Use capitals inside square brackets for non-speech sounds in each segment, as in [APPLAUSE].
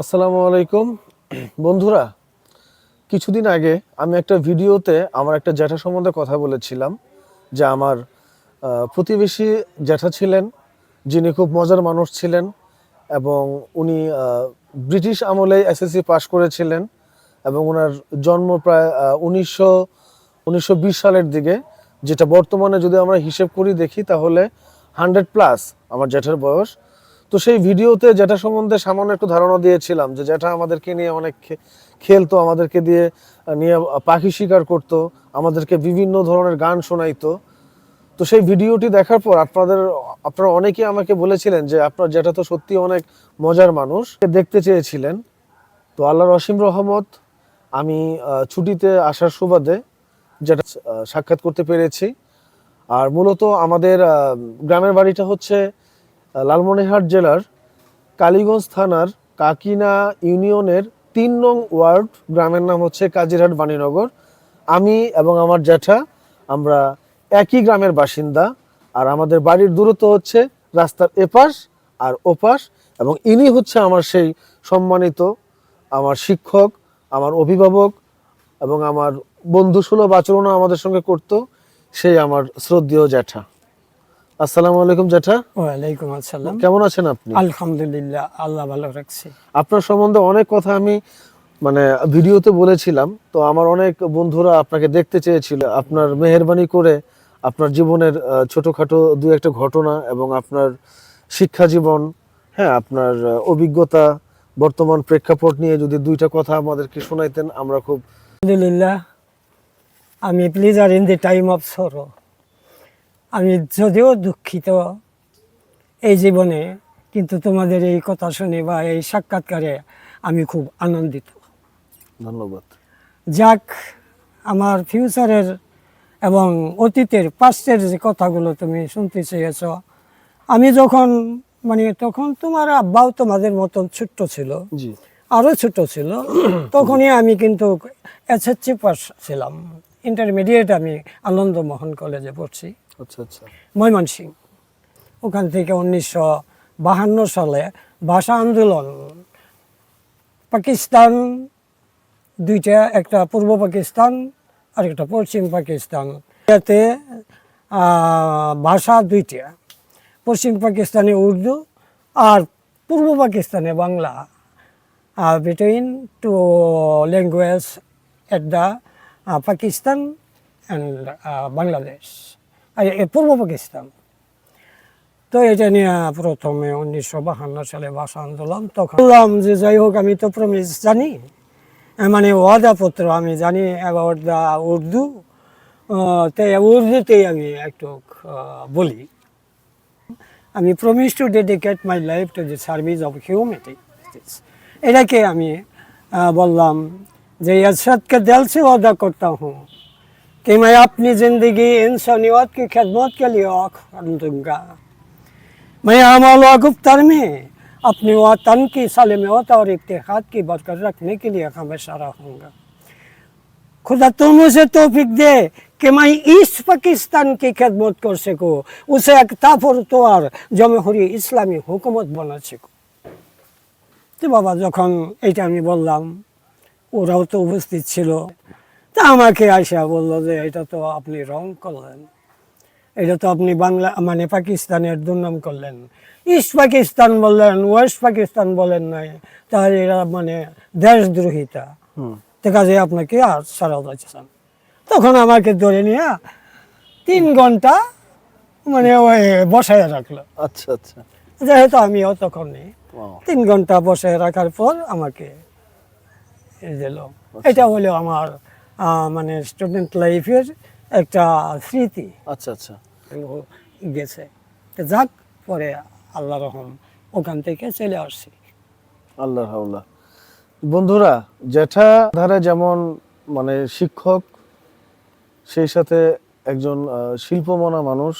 আসসালামু আলাইকুম। বন্ধুরা, কিছুদিন আগে আমি একটা ভিডিওতে আমার একটা জ্যাঠা সম্বন্ধে কথা বলেছিলাম, যে আমার প্রতিবেশী জ্যাঠা ছিলেন, যিনি খুব মজার মানুষ ছিলেন এবং উনি ব্রিটিশ আমলে এসএসসি পাশ করেছিলেন এবং ওনার জন্ম প্রায় উনিশশো উনিশশো সালের দিকে, যেটা বর্তমানে যদি আমরা হিসেব করি দেখি তাহলে হান্ড্রেড প্লাস আমার জ্যাঠার বয়স। তো সেই ভিডিওতে জ্যাঠা সম্বন্ধে সামান্য একটু ধারণা দিয়েছিলাম যে জ্যাঠা আমাদেরকে নিয়ে অনেক খেলতো, আমাদেরকে দিয়ে নিয়ে পাখি শিকার করতো, আমাদেরকে বিভিন্ন ধরনের গান শোনাইতো। তো সেই ভিডিওটি দেখার পর আপনাদের, আপনারা অনেকেই আমাকে বলেছিলেন যে আপনার জ্যাঠা তো সত্যি অনেক মজার মানুষ। দেখতে চেয়েছিলেন? তো আল্লাহর অসীম রহমত, আমি ছুটিতে আসার সুবাদে যেটা সাক্ষাৎ করতে পেরেছি। আর মূলত আমাদের গ্রামের বাড়িটা হচ্ছে লালমনিরহাট জেলার কালীগঞ্জ থানার কাকিনা ইউনিয়নের তিন নং ওয়ার্ড গ্রামের নাম হচ্ছে কাজিরহাট বাণীনগর। আমি এবং আমার জ্যাঠা, আমরা একই গ্রামের বাসিন্দা আর আমাদের বাড়ির দূরত্ব হচ্ছে রাস্তার এপাশ আর ওপাশ এবং ইনি হচ্ছে আমার সেই সম্মানিত আমার শিক্ষক, আমার অভিভাবক এবং আমার বন্ধুসুলভ আচরণও আমাদের সঙ্গে করত, সেই আমার শ্রদ্ধেয় জ্যাঠা। আসসালামু আলাইকুম জ্যাঠা। ওয়ালাইকুম আসসালাম। কেমন আছেন আপনি? আলহামদুলিল্লাহ আল্লাহ ভালো রাখছে। আপনার সম্বন্ধে অনেক কথা আমি মানে ভিডিওতে বলেছিলাম তো আমার অনেক বন্ধুরা আপনাকে দেখতে চেয়েছিল। আপনার মেহরবানি করে আপনার জীবনের ছোটখাটো দু একটা ঘটনা এবং আপনার শিক্ষা জীবন হ্যাঁ আপনার অভিজ্ঞতা বর্তমান প্রেক্ষাপট নিয়ে যদি দুইটা কথা আমাদেরকে শোনাইতেন আমরা খুব আলহামদুলিল্লাহ আমি please R in the time of sorrow আমি যদিও দুঃখিত এই জীবনে কিন্তু তোমাদের এই কথা শুনে বা এই সাক্ষাৎকারে আমি খুব আনন্দিত। ধন্যবাদ। যাক আমার ফিউচারের এবং অতীতের পাস্টের যে কথাগুলো তুমি শুনতে চেয়েছ আমি যখন মানে তখন তোমার আব্বাও তোমাদের মতন ছোট্ট ছিল জি। আরও ছোট ছিল [COUGHS] তখনই আমি কিন্তু এসএসসি পাস ছিলাম। ইন্টারমিডিয়েট আমি আনন্দমোহন কলেজে পড়ছি। আচ্ছা আচ্ছা। ময়মনসিং ওখান থেকে উনিশশো বাহান্ন সালে ভাষা আন্দোলন। পাকিস্তান, দুইটা, একটা পূর্ব পাকিস্তান আর একটা পশ্চিম পাকিস্তান। এতে ভাষা দুইটা, পশ্চিম পাকিস্তানে উর্দু আর পূর্ব পাকিস্তানে Bangla. Between two language at the Pakistan and Bangladesh. পূর্ব পাকিস্তান তো এটা নিয়ে প্রথমে উনিশশো বাহান্ন সালে ভাষা আন্দোলন তখন বললাম যে যাই হোক আমি তো প্রমিস জানি মানে ওয়াদাপত্র আমি জানি অ্যাবাউট দ্য উর্দু তাই উর্দুতেই আমি একটু বলি আমি promise to dedicate my life to the service of humanity এটাকে আমি বললাম যে ইয়াসাদকে দেলসে ওয়াদা করতাম হুম कि मैं अपनी ज़िंदगी इंसानियत की खिदमत के लिए कर दूँगा मैं अमल व गुफ्तर में अपने वतन की सालमियत और इतिहाद की बरकत रखने के लिए हमेशा रहूँगा खुदा तुम मुझे तौफीक दे कि मैं इस पाकिस्तान की खिदमत कर सकूँ उसे एक ताफर तोर जमहूरी इस्लामी हुकूमत बना सकूँ তো বাবা যখন এইটা আমি বললাম ওরাও তো উপস্থিত ছিল তা আমাকে আইসা বলল যে এটা তো আপনি রং করলেন। এটা তো আপনি বাংলা মানে পাকিস্তানের দুর্নাম করলেন। ইস্ট পাকিস্তান বললেন ওয়েস্ট পাকিস্তান বলেন নাই। তাহলে এরা মানে দেশদ্রোহিতা। তো কাজে আপনাকে আর সারা যাচ্ছেন তখন আমাকে ধরে নিয়ে তিন ঘণ্টা মানে ওই বসায় রাখল। আচ্ছা আচ্ছা। যেহেতু আমি তখন নেই তিন ঘণ্টা বসে রাখার পর আমাকে দিল। এটা হলো আমার মানে স্টুডেন্ট লাইফের একটা স্মৃতি। আচ্ছা আচ্ছা। গেছে। যাক পরে আল্লাহ রহম ওখান থেকে চলে আসছি। আল্লাহ হাওলা। বন্ধুরা জ্যাঠা ধারা যেমন মানে শিক্ষক সেই সাথে একজন শিল্পমনা মানুষ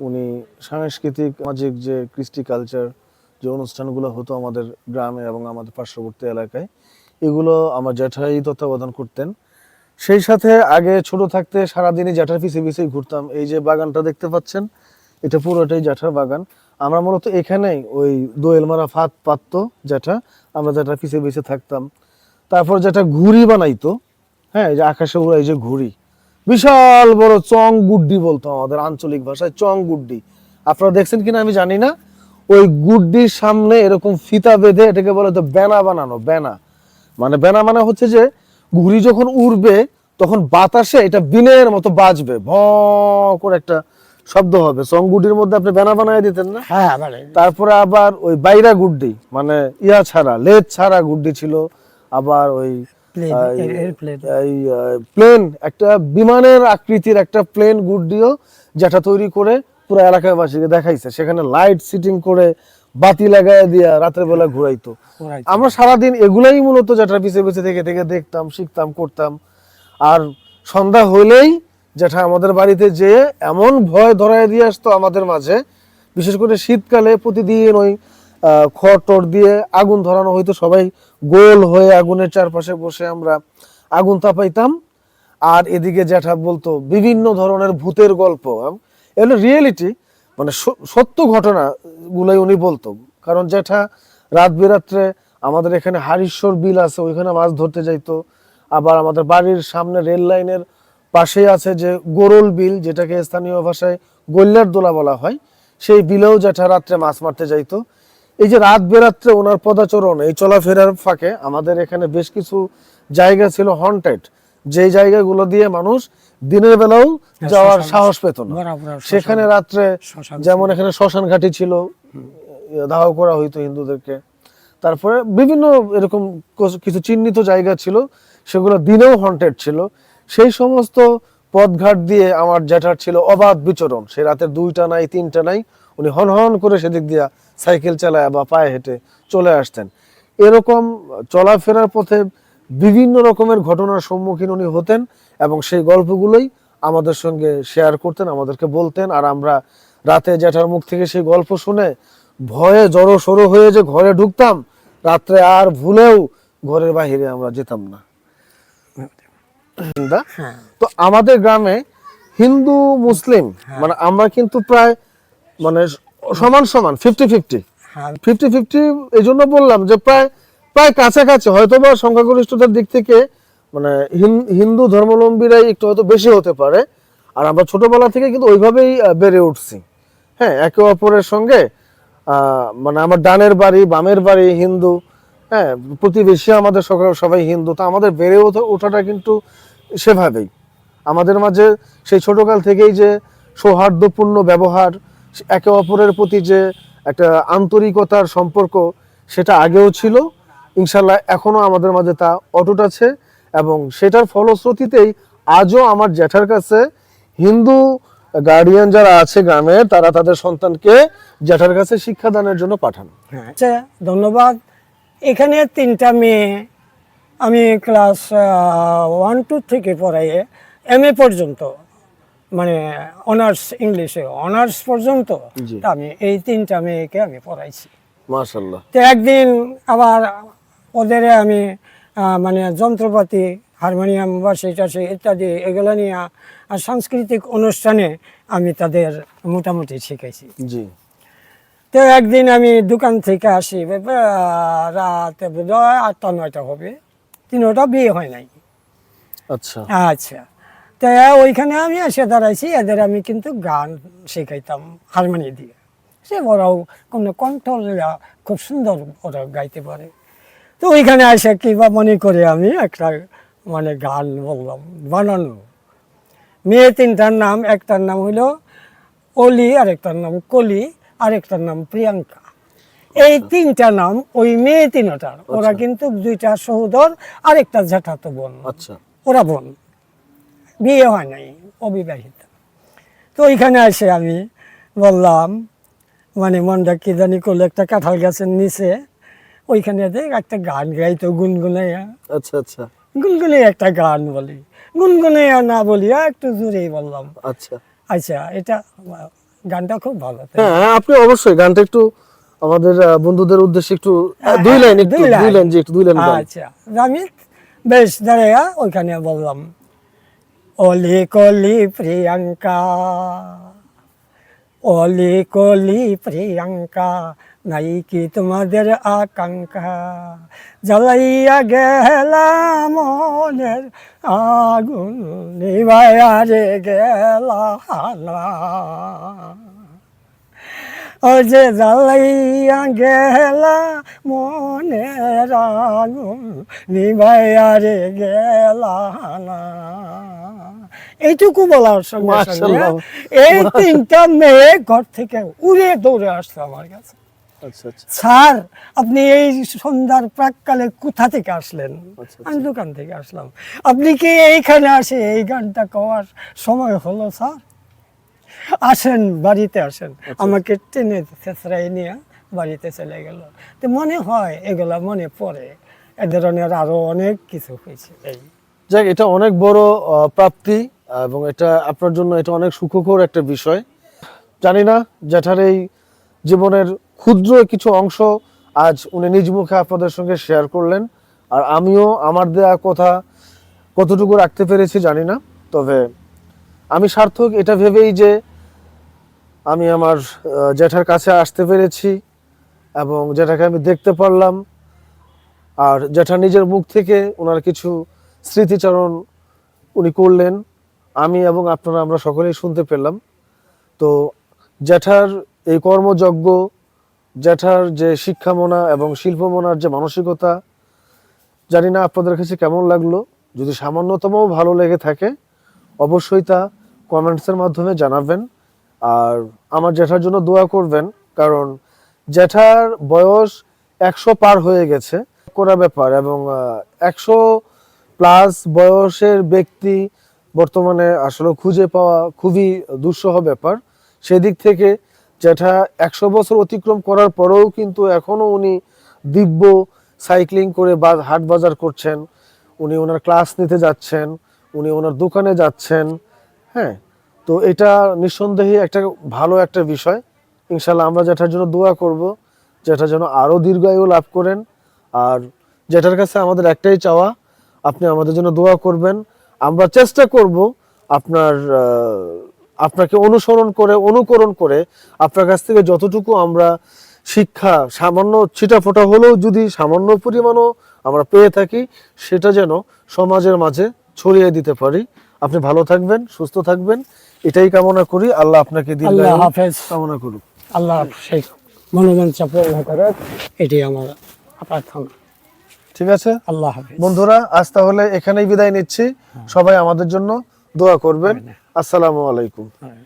উনি সাংস্কৃতিক সামাজিক যে কৃষ্টি কালচার যে অনুষ্ঠানগুলো হতো আমাদের গ্রামে এবং আমাদের পার্শ্ববর্তী এলাকায় এগুলো আমার জ্যাঠাই তত্ত্বাবধান করতেন। সেই সাথে আগে ছোট থাকতে সারাদিনই জ্যাঠার পিছিয়ে পিছিয়ে ঘুরতাম। এই যে বাগানটা দেখতে পাচ্ছেন, এটা পুরোটাই জ্যাঠার বাগান। আমরা মূলত এখানেই ওই দোয়েল মারা ফাত পাতত যেটা আমরা জ্যাঠার পিছিয়ে পিছিয়ে থাকতাম। তারপর যেটা ঘুড়ি বানাইতো হ্যাঁ এই যে আকাশে উড়াই যে ঘুড়ি। বিশাল বড় চং গুড্ডি বলতো আমাদের আঞ্চলিক ভাষায় চং গুড্ডি আপনারা দেখছেন কিনা আমি জানি না। ওই গুড্ডির সামনে এরকম ফিতা বেঁধে এটাকে বলে তো বেনা বানানো, বেনা। মানে বেনা মানে হচ্ছে যে ঘুড়ি যখন উড়বে তখন বাতাসে এটা বিনের মতো বাজবে ভ করে একটা শব্দ হবে। চং গুড্ডির মধ্যে আপনি বেনা বানায় দিতেন না? হ্যাঁ মানে তারপরে আবার ওই বাইরা গুড্ডি মানে ইয়া ছাড়া লেজ ছাড়া গুড্ডি ছিল আবার ওই প্লেন একটা বিমানের আকৃতির একটা প্লেন গুড্ডিও যেটা তৈরি করে পুরো এলাকাবাসীকে দেখাইছে। সেখানে লাইট সিটিং করে বাতি লাগায় দিয়া রাতের বেলা ঘুরাইতো। আমরা সারাদিন এগুলাই মূলত যেটা পিছিয়ে পিছিয়ে থেকে থেকে দেখতাম শিখতাম করতাম। আর সন্ধ্যা হলেই যেটা আমাদের বাড়িতে যে এমন ভয় ধরায় দিয়ে আসতো আমাদের মাঝে বিশেষ করে শীতকালে প্রতিদিন ওই খড় টর দিয়ে আগুন ধরানো হইতো সবাই গোল হয়ে আগুনের চারপাশে বসে আমরা আগুন তাপাইতাম। আর এদিকে জ্যাঠা বলতো বিভিন্ন ধরনের ভূতের গল্প এগুলো রিয়েলিটি মানে সত্য ঘটনা গুলাই উনি বলতো। কারণ জ্যাঠা রাত বেরাত্রে আমাদের এখানে হারিশ্বর বিল আছে, ওইখানে মাছ ধরতে যাইতো। আবার আমাদের বাড়ির সামনে রেল লাইনের পাশে আছে যে গোরল বিল, যেটাকে স্থানীয় ভাষায় গোল্লার দোলা বলা হয়, সেই বিলেও জ্যাঠা রাত্রে মাছ মারতে যাইতো। এই যে রাত বেরাত্রে ওনার পদাচরণ, এই চলাফেরার ফাঁকে আমাদের এখানে বেশ কিছু জায়গা ছিল হন্টেড যেই জায়গাগুলো দিয়ে মানুষ দিনের বেলাও যাওয়ার সাহস পেত না। সেখানে রাত্রে যেমন এখানে শ্মশান ঘাটি ছিল দাহ করা হইতো হিন্দুদেরকে। তারপরে বিভিন্ন এরকম কিছু চিহ্নিত জায়গা ছিল সেগুলো দিনেও হন্টেড ছিল। সেই সমস্ত পথঘাট দিয়ে আমার জ্যাঠার ছিল অবাধ বিচরণ। সে রাতের দুইটা নাই তিনটা নাই উনি হন হন করে সেদিক দিয়া সাইকেল চালায় বা পায়ে হেঁটে চলে আসতেন। এরকম চলাফেরার পথে বিভিন্ন রকমের ঘটনার সম্মুখীন উনি হতেন এবং সেই গল্পগুলোই আমাদের সঙ্গে শেয়ার করতেন আমাদেরকে বলতেন। আর আমরা রাতে জ্যাঠার মুখ থেকে সেই গল্প শুনে ভয়ে জড়ো সড়ো হয়ে যে ঘরে ঢুকতাম রাত্রে আর ভুলেও ঘরের বাইরে আমরা যেতাম না। হ্যাঁ। তো আমাদের গ্রামে হিন্দু মুসলিম মানে আমরা কিন্তু প্রায় মানে সমান সমান ফিফটি ফিফটি হ্যাঁ। ফিফটি ফিফটি এই জন্য বললাম যে প্রায় প্রায় কাছাকাছি হয়তো বা সংখ্যাগরিষ্ঠতার দিক থেকে মানে হিন- হিন্দু ধর্মাবলম্বীরাই একটু হয়তো বেশি হতে পারে। আর আমরা ছোটবেলা থেকে কিন্তু ওইভাবেই বেড়ে উঠছি। হ্যাঁ একে অপরের সঙ্গে মানে আমার ডানের বাড়ি, বামের বাড়ি হিন্দু হ্যাঁ প্রতিবেশী আমাদের সকাল সবাই হিন্দু, তা আমাদের বেড়ে ওঠা- ওঠাটা কিন্তু সেভাবেই। আমাদের মাঝে সেই ছোটকাল থেকেই যে সৌহার্দ্যপূর্ণ ব্যবহার, একে অপরের প্রতি যে একটা আন্তরিকতার সম্পর্ক, সেটা আগেও ছিল ইনশাল্লাহ এখনও আমাদের মাঝে তা অটুট আছে এবং সেটার ফলশ্রুতিতেই আজও আমার জ্যাঠার কাছে হিন্দু গার্ডিয়ান যারা আছে গ্রামে তারা তাদের সন্তানকে জ্যাঠার কাছে শিক্ষাদানের জন্য পাঠান। হ্যাঁ। আচ্ছা ধন্যবাদ। এখানে তিনটা মেয়ে আমি ক্লাস ওয়ান টু থেকে পড়াই এম এ পর্যন্ত মানে অনার্স ইংলিশে অনার্স পর্যন্ত আমি এই তিনটা মেয়েকে আমি পড়াইছি। মাশাল্লাহ তো একদিন আবার ওদের আমি মানে যন্ত্রপাতি হারমোনিয়াম বা সেটা সে ইত্যাদি এগুলো নিয়ে আর সাংস্কৃতিক অনুষ্ঠানে আমি তাদের মোটামুটি শিখেছি জি। তো একদিন আমি দোকান থেকে আসি রাত আটটা নয়টা হবে তিনটা বিয়ে হয় নাই। আচ্ছা। আচ্ছা। তো ওইখানে আমি এসে দাঁড়াইছি এদের আমি কিন্তু গান শেখাইতাম হারমোনি দিয়ে। সে ওরাও কোনো কণ্ঠ খুব সুন্দর ওরা গাইতে পারে। তো ওইখানে আসে কি বা মনে করে আমি একটা মানে গান বললাম বানানো। মেয়ে তিনটার নাম একটার নাম হইল অলি আরেকটার নাম কলি আরেকটার নাম প্রিয়াঙ্কা। এই তিনটা নাম ওই মেয়ে তিনটার ওরা কিন্তু দুইটা সহোদর আরেকটা জ্যাঠাতো বোন। আচ্ছা। ওরা বোন। বিয়ে হয় নাই অবিবাহিত। তো ওইখানে এসে আমি বললাম মানে মনটা কি জানি করল একটা কাঁঠাল গাছের নিচে ওইখানে দেখ একটা গান গাইতো গুনগুনাইয়া। আচ্ছা আচ্ছা। গুনগুনে একটা গান বলি। গুনগুনাইয়া না বলিয়া একটু জোরেই বললাম। আচ্ছা। আচ্ছা এটা গানটা খুব ভালো হ্যাঁ হ্যাঁ, আপনি অবশ্যই গানটা একটু আমাদের বন্ধুদের উদ্দেশ্যে একটু দুই লাইন একটু দুই লাইন। জি একটু দুই লাইন আচ্ছা আমি বেশ দাঁড়াইয়া ওইখানে বললাম অলি কলি প্রিয়াঙ্কা অলি কলি প্রিয়াঙ্কা নাই কি তোমাদের আকাঙ্ক্ষা। জ্বালাইয়া গেলা মনের আগুন নিভাইয়া রে গেলা ও যে জ্বালাইয়া গেলা মনের আগুন নিভাইয়া রে গেলা না এইটুকু বলার সঙ্গে সঙ্গে এই তিনটা মেয়ে ঘর থেকে উড়ে দৌড়ে আসছে আমার কাছে। স্যার আপনি এই সন্ধ্যার প্রাককালে কোথা থেকে আসলেন? আচ্ছা, আমি দোকান থেকে আসলাম। আপনি কি এইখানে আসে এই গানটা কওয়ার সময় হলো স্যার? আসেন বাড়িতে আসেন। আমাকে টেনে থেসরাই নিয়ে বাড়িতে চলে গেল। তো মনে হয় এগুলা মনে পড়ে। এ ধরনের আরও অনেক কিছু হয়েছে। এই। যাক এটা অনেক বড় প্রাপ্তি এবং এটা আপনার জন্য এটা অনেক সুখকর একটা বিষয়। জানি না জ্যাঠার এই জীবনের ক্ষুদ্র কিছু অংশ আজ উনি নিজ মুখে আপনাদের সঙ্গে শেয়ার করলেন। আর আমিও আমার দেয়া কথা কতটুকু রাখতে পেরেছি জানি না। তবে আমি সার্থক, এটা ভেবেই যে আমি আমার জ্যাঠার কাছে আসতে পেরেছি এবং জ্যাঠাকে আমি দেখতে পারলাম। আর জ্যাঠা নিজের মুখ থেকে ওনার কিছু স্মৃতিচারণ উনি করলেন। আমি এবং আপনারা, আমরা সকলেই শুনতে পেলাম। তো জ্যাঠার এই কর্মযজ্ঞ জ্যাঠার যে শিক্ষামনা এবং শিল্পমনার যে মানসিকতা, জানি না আপনাদের কাছে কেমন লাগল। যদি সামান্যতমও ভালো লেগে থাকে, অবশ্যই তা কমেন্টসের মাধ্যমে জানাবেন। আর আমার জ্যাঠার জন্য দোয়া করবেন, কারণ জ্যাঠার বয়স একশো পার হয়ে গেছে। করা ব্যাপার এবং একশো প্লাস বয়সের ব্যক্তি বর্তমানে আসলে খুঁজে পাওয়া খুবই দুঃসহ ব্যাপার। সেদিক থেকে যেটা একশো বছর অতিক্রম করার পরেও কিন্তু এখনও উনি দিব্য সাইক্লিং করে বা হাট বাজার করছেন। উনি ওনার ক্লাস নিতে যাচ্ছেন, উনি ওনার দোকানে যাচ্ছেন হ্যাঁ? তো এটা নিঃসন্দেহে একটা ভালো একটা বিষয়। ইনশাল্লাহ আমরা যেটার জন্য দোয়া করব, যেটা যেন আরও দীর্ঘায়ু লাভ করেন। আর যেটার কাছে আমাদের একটাই চাওয়া, আপনি আমাদের জন্য দোয়া করবেন। আমরা চেষ্টা করব আপনার আপনাকে অনুসরণ করে অনুকরণ করে আপনার কাছ থেকে যতটুকু আমরা শিক্ষা সামান্য ছিটাফোটা হলেও যদি সামান্য পরিমাণও আমরা পেয়ে থাকি সেটা যেন সমাজের মাঝে ছড়িয়ে দিতে পারি। আপনি ভালো থাকবেন সুস্থ থাকবেন। এটাই কামনা করি। আল্লাহ আপনাকে আল্লাহ দীর্ঘায়ু হাফেজ। কামনা করুক। আল্লাহ সেই মনোবাঞ্ছা পূর্ণ করে এটি আমার প্রার্থনা। ঠিক আছে? আল্লাহ হাফেজ। বন্ধুরা আজ তাহলে এখানেই বিদায় নিচ্ছি। সবাই আমাদের জন্য দোয়া করবেন। আসসালামু আলাইকুম হ্যাঁ।